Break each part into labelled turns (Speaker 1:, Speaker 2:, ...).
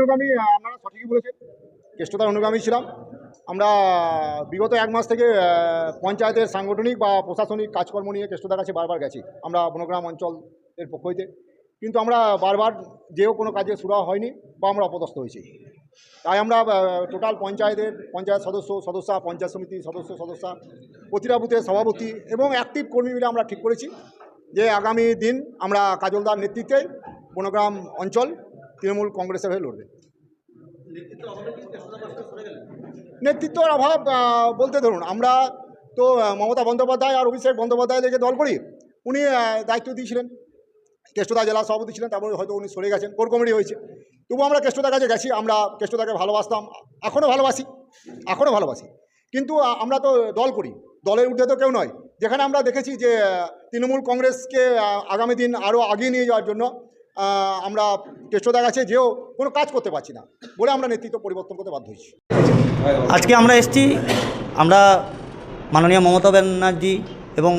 Speaker 1: অনুগামী আপনারা সঠিকই বলেছেন। কেষ্টতার অনুগামী ছিলাম। আমরা বিগত এক মাস থেকে পঞ্চায়েতের সাংগঠনিক বা প্রশাসনিক কাজকর্ম নিয়ে কেষ্টতার কাছে বারবার গেছি। আমরা বনগ্রাম অঞ্চলের পক্ষ হইতে। কিন্তু আমরা বারবার যেও কোনো কাজে সুরা হয়নি বা আমরা অপদস্থ হয়েছি। তাই আমরা টোটাল পঞ্চায়েতের পঞ্চায়েত সদস্য, সদস্যা, পঞ্চায়েত সমিতির সদস্য, সদস্যা, প্রতিটা বুথের সভাপতি এবং অ্যাক্টিভ কর্মী মিলে আমরা ঠিক করেছি যে আগামী দিন আমরা কাজলদার নেতৃত্বে বনগ্রাম অঞ্চল তৃণমূল কংগ্রেসের হয়ে লড়বে। নেতৃত্বের অভাব বলতে ধরুন আমরা তো মমতা বন্দ্যোপাধ্যায় আর অভিষেক বন্দ্যোপাধ্যায়কে দল করি উনি দায়িত্ব দিয়েছিলেন। কেষ্টদা জেলা সভাপতি ছিলেন তারপরে হয়তো উনি সরে গেছেন কোর কমিটি হয়েছে। তবু আমরা কেষ্টদার কাছে গেছি আমরা কেষ্টদাকে ভালোবাসতাম এখনও ভালোবাসি এখনও ভালোবাসি। কিন্তু আমরা তো দল করি দলের ঊর্ধ্বে তো কেউ নয়। যেখানে আমরা দেখেছি যে তৃণমূল কংগ্রেসকে আগামী দিন আরও আগিয়ে নিয়ে যাওয়ার জন্য আমরা কেষ্টদার কাছে যেও কোনো কাজ করতে পারছি না বলে আমরা নেতৃত্ব পরিবর্তন করতে বাধ্য হয়েছি।
Speaker 2: আজকে আমরা এসেছি, আমরা মাননীয় মমতা ব্যানার্জি এবং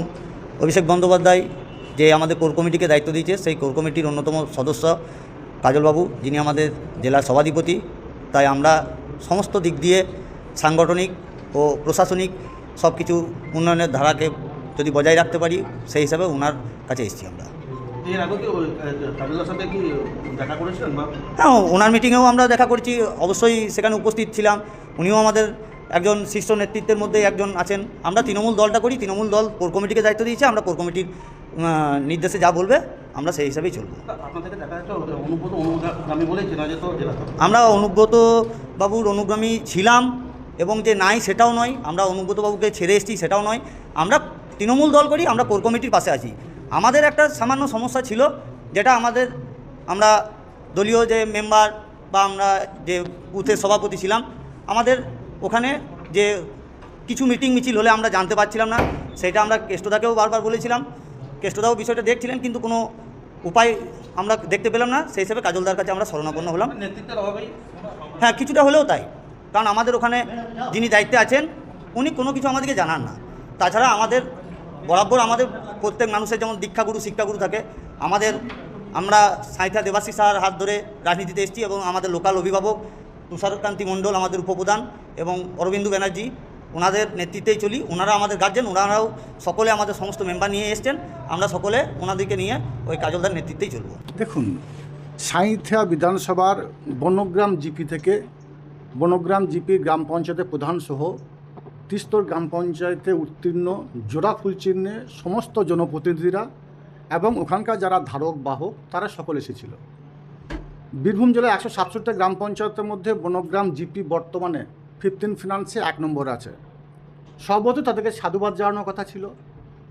Speaker 2: অভিষেক বন্দ্যোপাধ্যায় যে আমাদের কোর কমিটিকে দায়িত্ব দিয়েছে, সেই কোর কমিটির অন্যতম সদস্য কাজলবাবু যিনি আমাদের জেলার সভাধিপতি। তাই আমরা সমস্ত দিক দিয়ে সাংগঠনিক ও প্রশাসনিক সব কিছু উন্নয়নের ধারাকে যদি বজায় রাখতে পারি, সেই হিসাবে ওনার কাছে এসেছি আমরা। হ্যাঁ ওনার মিটিংয়েও আমরা দেখা করেছি অবশ্যই সেখানে উপস্থিত ছিলাম। উনিও আমাদের একজন শীর্ষ নেতৃত্বের মধ্যে একজন আছেন। আমরা তৃণমূল দলটা করি তৃণমূল দল কোর কমিটিকে দায়িত্ব দিয়েছে আমরা কোর কমিটির নির্দেশে যা বলবে আমরা সেই হিসাবেই চলবো। আমরা অনুব্রত বাবুর অনুগামী ছিলাম এবং যে নাই সেটাও নয় আমরা অনুব্রত বাবুকে ছেড়ে এসেছি সেটাও নয়। আমরা তৃণমূল দল করি আমরা কোর কমিটির পাশে আছি। আমাদের একটা সামান্য সমস্যা ছিল যেটা আমাদের আমরা দলীয় যে মেম্বার বা আমরা যে বুথের সভাপতি ছিলাম আমাদের ওখানে যে কিছু মিটিং মিছিল হলে আমরা জানতে পারছিলাম না সেটা আমরা কেষ্টদাকেও বারবার বলেছিলাম। কেষ্টদাও বিষয়টা দেখছিলেন কিন্তু কোনো উপায় আমরা দেখতে পেলাম না সেই হিসেবে কাজলদার কাছে আমরা শরণাপন্ন হলাম। হ্যাঁ কিছুটা হলেও তাই। কারণ আমাদের ওখানে যিনি দায়িত্বে আছেন উনি কোনো কিছু আমাদেরকে জানান না। তাছাড়া আমাদের বরাবর আমাদের প্রত্যেক মানুষের যেমন দীক্ষাগুরু, শিক্ষাগুরু থাকে, আমাদের, আমরা সাঁইথা দেবাশিস স্যার হাত ধরে রাজনীতিতে এসেছি এবং আমাদের লোকাল অভিভাবক তুষারকান্তি মণ্ডল আমাদের উপপ্রধান এবং অরবিন্দু ব্যানার্জি, ওনাদের নেতৃত্বেই চলি। ওনারা আমাদের গার্জেন ওনারাও সকলে আমাদের সমস্ত মেম্বার নিয়ে এসছেন। আমরা সকলে ওনাদেরকে নিয়ে ওই কাজলদার নেতৃত্বেই চলবো।
Speaker 3: দেখুন সাঁইথিয়া বিধানসভার বনগ্রাম জিপি থেকে, বনগ্রাম জিপি গ্রাম পঞ্চায়েতের প্রধান সহ তিস্তর গ্রাম পঞ্চায়েতে উত্তীর্ণ জোড়া ফুল চিহ্নে সমস্ত জনপ্রতিনিধিরা এবং ওখানকার যারা ধারক, বাহক, তারা সকলে এসেছিল। বীরভূম জেলায় একশো সাতষট্টি গ্রাম পঞ্চায়েতের মধ্যে বনগ্রাম জিপি বর্তমানে ফিফটিন ফিনান্সে এক নম্বর আছে। সর্বত তাদেরকে সাধুবাদ জানানোর কথা ছিল।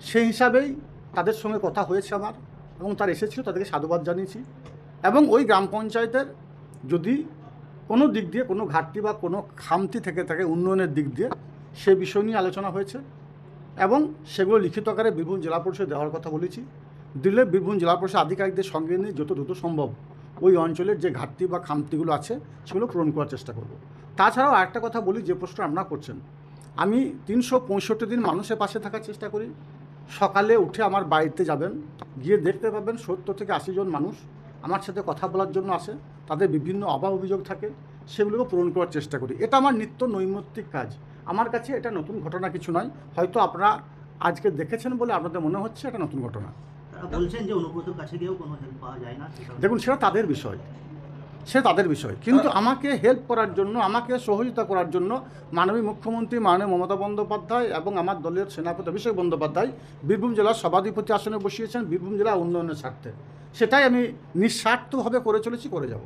Speaker 3: সেই হিসাবেই তাদের সঙ্গে কথা হয়েছে আমার এবং তার এসেছিল, তাদেরকে সাধুবাদ জানিয়েছি। এবং ওই গ্রাম পঞ্চায়েতের যদি কোনো দিক দিয়ে কোনো ঘাটতি বা কোনো খামতি থেকে থাকে, উন্নয়নের দিক দিয়ে সে বিষয় নিয়ে আলোচনা হয়েছে এবং সেগুলো লিখিত আকারে বীরভূম জেলা পরিষদে দেওয়ার কথা বলেছি। দিলে বীরভূম জেলা পরিষদ আধিকারিকদের সঙ্গে নিয়ে যত দ্রুত সম্ভব ওই অঞ্চলের যে ঘাটতি বা খামতিগুলো আছে, সেগুলো পূরণ করার চেষ্টা করব। তাছাড়াও আরেকটা কথা বলি, যে প্রশ্ন আপনারা করছেন। আমি তিনশো পঁয়ষট্টি দিন মানুষের পাশে থাকার চেষ্টা করি। সকালে উঠে আমার বাড়িতে যাবেন, গিয়ে দেখতে পাবেন সত্তর থেকে আশি জন মানুষ আমার সাথে কথা বলার জন্য আসে, তাদের বিভিন্ন অভাব অভিযোগ থাকে, সেগুলোকে পূরণ করার চেষ্টা করি। এটা আমার নিত্য নৈমিত্তিক কাজ। আমার কাছে এটা নতুন ঘটনা কিছু নয়। হয়তো আপনারা আজকে দেখেছেন বলে আপনাদের মনে হচ্ছে এটা নতুন ঘটনা।
Speaker 4: বলছেন যে অনুব্রতর কাছে গিয়েও কোনো হেল্প পাওয়া যায় না
Speaker 3: দেখুন সেটা তাদের বিষয়। সে তাদের বিষয়। কিন্তু আমাকে হেল্প করার জন্য আমাকে সহযোগিতা করার জন্য মাননীয় মুখ্যমন্ত্রী মাননীয় মমতা বন্দ্যোপাধ্যায় এবং আমার দলের সেনাপতি অভিষেক বন্দ্যোপাধ্যায় বীরভূম জেলার সভাধিপতি আসনে বসিয়েছেন বীরভূম জেলা উন্নয়নের স্বার্থে। সেটাই আমি নিঃস্বার্থভাবে করে চলেছি করে যাব।